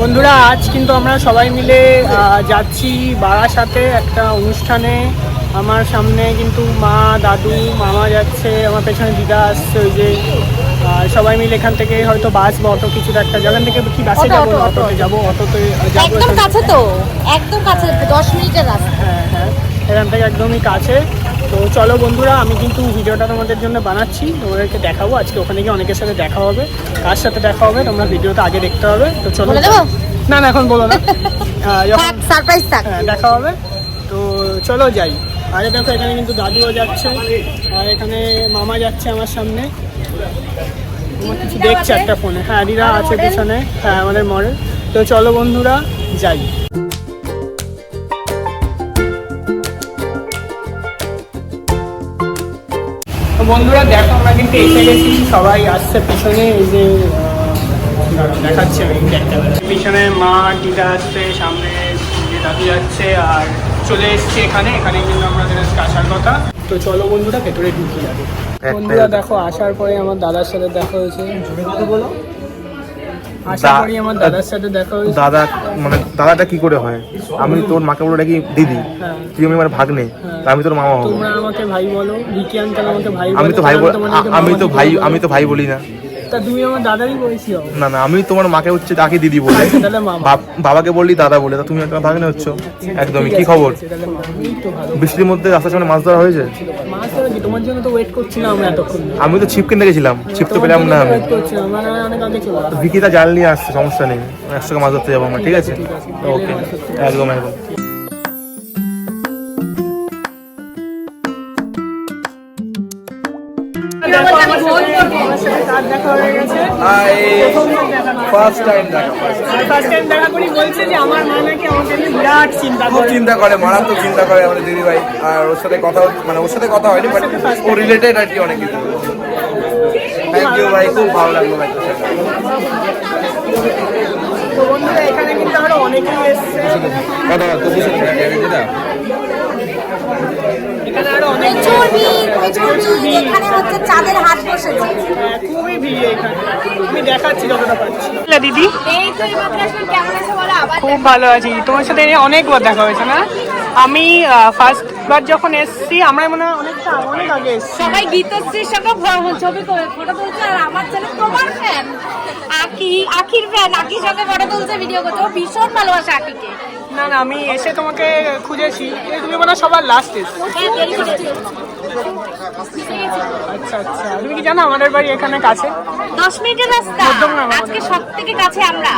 বন্ধুরা আজ কিন্তু আমরা সবাই মিলে যাচ্ছি বারাসাতে একটা অনুষ্ঠানে। আমার সামনে কিন্তু মা দাদু মামা যাচ্ছে আমার পেছনে দিদা আসছে ওই যে। সবাই মিলে এখান থেকে হয়তো বাস বা অটো কিছু একটা যেখান থেকে কি বাসে যাব অটো, অটো। অটোতে যাব অটোতে একদম কাছে তো একদম কাছে দশ মিনিটের রাস্তা। হ্যাঁ হ্যাঁ এখান থেকে একদমই কাছে। তো চলো বন্ধুরা আমি কিন্তু ভিডিওটা তোমাদের জন্য বানাচ্ছি। তোমাদেরকে দেখাবো আজকে ওখানে গিয়ে অনেকের সাথে দেখা হবে। কার সাথে দেখা হবে তোমরা ভিডিওটা আগে দেখতে হবে। তো চলো না না এখন বলো না। আহ, সারপ্রাইজ থাক হ্যাঁ, দেখা হবে। তো চলো যাই। আরে দেখো এখানে কিন্তু দাদুও যাচ্ছে। আর এখানে মামা যাচ্ছে আমার সামনে। আমার কিছু দেখছে একটা ফোনে। হ্যাঁ দিদা আছে পিছনে। হ্যাঁ আমাদের মডেল তো চলো বন্ধুরা যাই। বন্ধুরা দেখো আমরা কিন্তু এসে গেছি সবাই আসছে পিছনে এই যে দেখাচ্ছে আমি পিছনে মা দিদা আসছে সামনে যে দাদু যাচ্ছে আর চলে এসছে এখানে এখানে কিন্তু আমাদের আজকে আসার কথা। তো চলো বন্ধুরা ভেতরে ঢুকে যাবে বন্ধুরা দেখো আসার পরে আমার দাদার সাথে দেখা হয়েছে। কথা বলো। দাদা মানে দাদাটা কি করে হয়? আমি তোর মাকে বলে ডাকি দিদি হ্যাঁ। তুই আমি আমার ভাগ্নে তা আমি তোর মামা হব। তোমরা আমাকে ভাই আমি তো ভাই আমি তো ভাই আমি তো ভাই বলি না। তা তুমি আমার দাদারই বয়সী হও না না আমি তোমার মাকে হচ্ছে ডাকি দিদি বলে। আচ্ছা, তাহলে মামা। বাবাকে বললি দাদা বলে তা তুমি একটা ভাগ্নে হচ্ছ একদমই কি খবর? তো বৃষ্টির মধ্যে রাস্তার সামনে মাছ ধরা হয়েছে? মাছ ধরা কি তোমার জন্য তো ওয়েট করছি আমরা এতক্ষণ। আমি তো ছিপ কিনতে গেছিলাম ছিপ তো পেলাম না আমি। মানে। বিকিতা জাল নিয়ে আসছে সমস্যা নেই। একশো মাছ ধরতে যাব আমরা ঠিক আছে? ওকে একদম একদম। দেখো, আমার আমার দেখা হয়ে গেছে। ফার্স্ট টাইম দেখা আর first দেখা করি বলছে যে আমার মা নাকি আমাকে নিয়ে বিরাট চিন্তা করে। চিন্তা করে মারাত্মক চিন্তা করে আমাদের দিদি ভাই। আর ওর সাথে কথা মানে ওর সাথে কথা হয়নি বাট ও রিলেটেড আর কি অনেক কিছু। থ্যাংক ইউ ভাই খুব ভালো লাগল ভাই। তো বন্ধুরা এখানে কিন্তু আরও অনেকেই এসছে। কথা বল, দিদি। খুব ভালো আছি। তোমার সাথে অনেকবার দেখা হয়েছে না? আমি ফার্স্ট বার যখন এসছি আমরা মনে হয় অনেকটা অনেক আগে এসছি। সবাই গীতশ্রীর সঙ্গে ছবি করে ফটো তুলছে আর আমার ছেলে তোমার ফ্যান আকি আখির ফ্যান আকির সঙ্গে ফটো তুলছে ভিডিও করছে। ও ভীষণ ভালোবাসে আকিকে। না না আমি এসে তোমাকে খুঁজেছি। তুমি মনে সবার লাস্ট হ্যাঁ আচ্ছা আচ্ছা। তুমি কি জানো আমাদের বাড়ি এখানে কাছে? দশ মিনিটের রাস্তা। আজকে সব থেকে কাছে আমরা।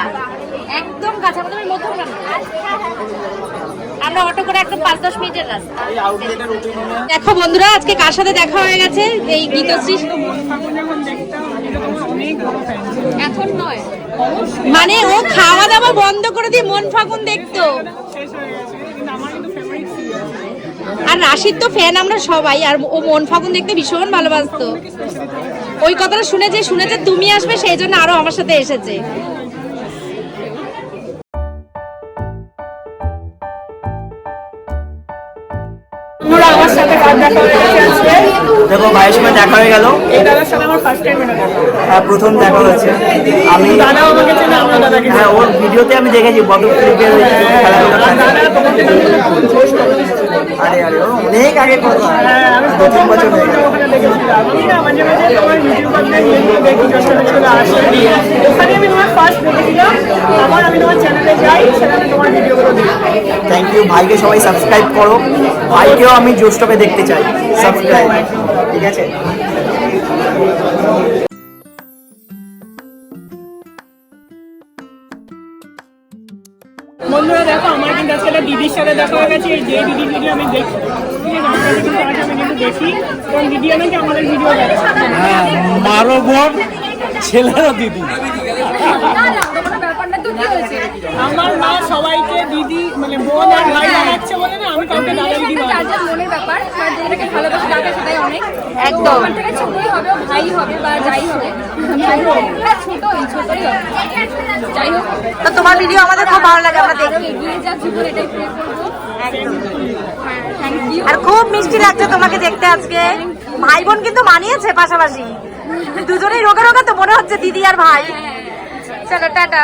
একদম কাছে আমাদের মধ্যমগ্রাম। আমরা অটো করে একদম পাঁচ দশ মিনিটের রাস্তা। দেখো বন্ধুরা আজকে কার সাথে দেখা হয়ে গেছে? এই গীতশ্রী। মানে ও খাওয়া দাওয়া বন্ধ করে দিয়ে মন ফাগুন দেখতো। শেষ হয়ে গেছে কিন্তু আমার কিন্তু ফেভারিট সিরিয়াল আর রাশিদ তো ফ্যান আমরা সবাই আর ও মন ফাগুন দেখতে ভীষণ ভালোবাসতো। ওই কথাটা শুনেছে শুনেছে তুমি আসবে সেই জন্য আরও আমার সাথে এসেছে। আমার সাথে দেখা হয়ে গেছে ভাইয়ের সময় দেখা হয়ে গেল। হ্যাঁ প্রথম দেখা হয়েছে। আমি হ্যাঁ ওর ভিডিওতে আমি দেখেছি বদল ক্রিকেট আরে আরে অনেক আগে কথা। হ্যাঁ, দু তিন বছর হয়ে দেখেছিলাম। আমি না মাঝে মাঝে তোমার গিয়ে দেখি চলে আসে। ওখানে আমি তোমার ফার্স্ট দেখেছিলাম আবার আমি তোমার চ্যানেলে যাই সেখানে তোমার ভিডিওগুলো দেখি। থ্যাংক ইউ ভাইকে সবাই সাবস্ক্রাইব করো। ভাইকেও আমি জোস্টপে দেখতে চাই। সাবস্ক্রাইব ঠিক আছে? বন্ধুরা দেখো আমার কিন্তু আজকে দিদির সাথে দেখা হয়ে গেছে। যে দিদির ভিডিও আমি দেখি ঠিক আছে, কারণ দিদি নাকি আমাদের ভিডিও দেখে মারো বোন ছেলেরও দিদি। আমার মা সবাইকে দিদি মানে বোন আর ভাই বলে না আমি কাউকে দাদা দিদি মনের ব্যাপার যেটাকে ভালোবাসা তাকে সেটাই অনেক। একদম। আমার থেকে ছোটই হবে ভাই হবে বা যাই হবে হ্যাঁ, ছোটই ছোটই হবে। যাই হোক। তো তোমার ভিডিও আমাদের খুব ভালো লাগে আমরা দেখি। এগিয়ে যা জীবন এটাই প্রে করব। আর খুব মিষ্টি লাগছে তোমাকে দেখতে আজকে। ভাই বোন কিন্তু মানিয়েছে পাশাপাশি। দুজনেই রোগা রোগা তো মনে হচ্ছে দিদি আর ভাই। চলো টাটা।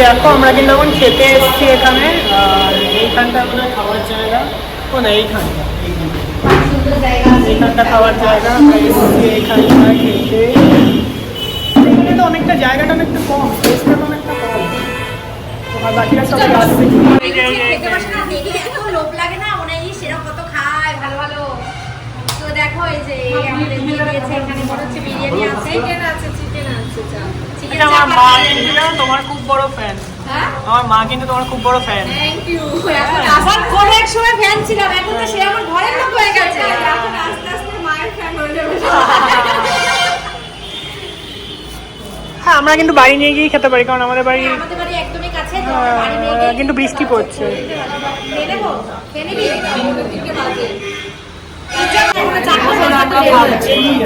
দেখো আমরা কিন্তু এখন খেতে এসেছি এখানে। আর এইখানটা খাওয়ার জায়গা? ও না এইখানটা এইখানটা খাওয়ার জায়গা। আমরা এসেছি এইখানটা খেতে। এখানে তো অনেকটা জায়গাটা অনেকটা কম। তোমার খুব বড় ফ্যান হ্যাঁ আমার মা কিন্তু তোমার খুব বড় ফ্যান এখন সময় ফ্যান সে ঘরের হয়ে গেছে হয়ে হ্যাঁ আমরা কিন্তু বাড়ি নিয়ে গিয়ে খেতে পারি, কারণ আমাদের বাড়ি বাড়ি একদমই আহ, কিন্তু বৃষ্টি পড়ছে।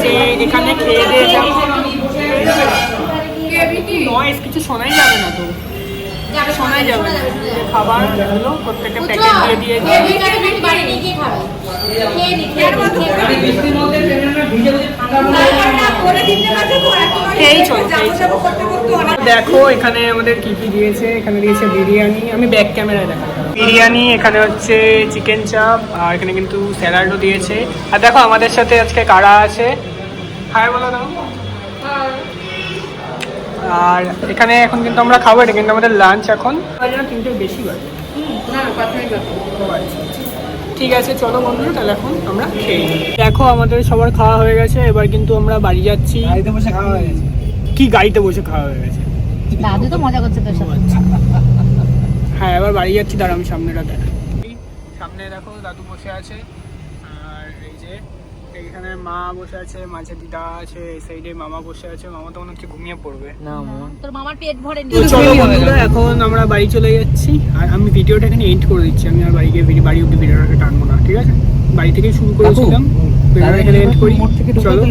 যে এখানে খেয়ে দিয়ে? নয়েস কিছু শোনাই যাবে না তো? শোনাই যাবে। না। খাবার প্রত্যেকটা প্যাকেট দিয়ে দিয়ে দেখো এখানে আমাদের কি কি দিয়েছে? এখানে দিয়েছে বিরিয়ানি। আমি ব্যাক ক্যামেরায় দেখো বিরিয়ানি এখানে হচ্ছে চিকেন চাপ আর এখানে কিন্তু স্যালাডও দিয়েছে। আর দেখো আমাদের সাথে আজকে কারা আছে? হাই বলো দাও আর এখানে এখন কিন্তু আমরা খাব এটা কিন্তু আমাদের লাঞ্চ এখন। যেন বেশি বাজে। ঠিক আছে চলো বন্ধুরা তাহলে এখন আমরা খেয়ে নিই। দেখো আমাদের সবার খাওয়া হয়ে গেছে এবার কিন্তু আমরা বাড়ি যাচ্ছি। গাড়িতে বসে খাওয়া হয়ে গেছে। কি গাড়িতে বসে খাওয়া হয়ে গেছে? দাদু তো মজা করছে তোর সাথে। হ্যাঁ এবার বাড়ি যাচ্ছি দাঁড়া আমি সামনেটা দেখ সামনে দেখো দাদু বসে আছে। এইখানে মা বসে আছে মাঝে দিদা আছে এই সাইডে মামা বসে আছে মামা তো মনে হচ্ছে ঘুমিয়ে পড়বে। না মামা তোর মামার পেট ভরে নি চলো বন্ধুরা এখন আমরা বাড়ি চলে যাচ্ছি। আর আমি ভিডিওটা এখানে এন্ড করে দিচ্ছি। আমি আর বাড়ি গিয়ে ভিডিও বাড়ি অব্দি ভিডিওটাকে টানবো না ঠিক আছে? বাড়ি থেকেই শুরু করেছিলাম। ভিডিওটা এখানে এন্ড করি। চলো।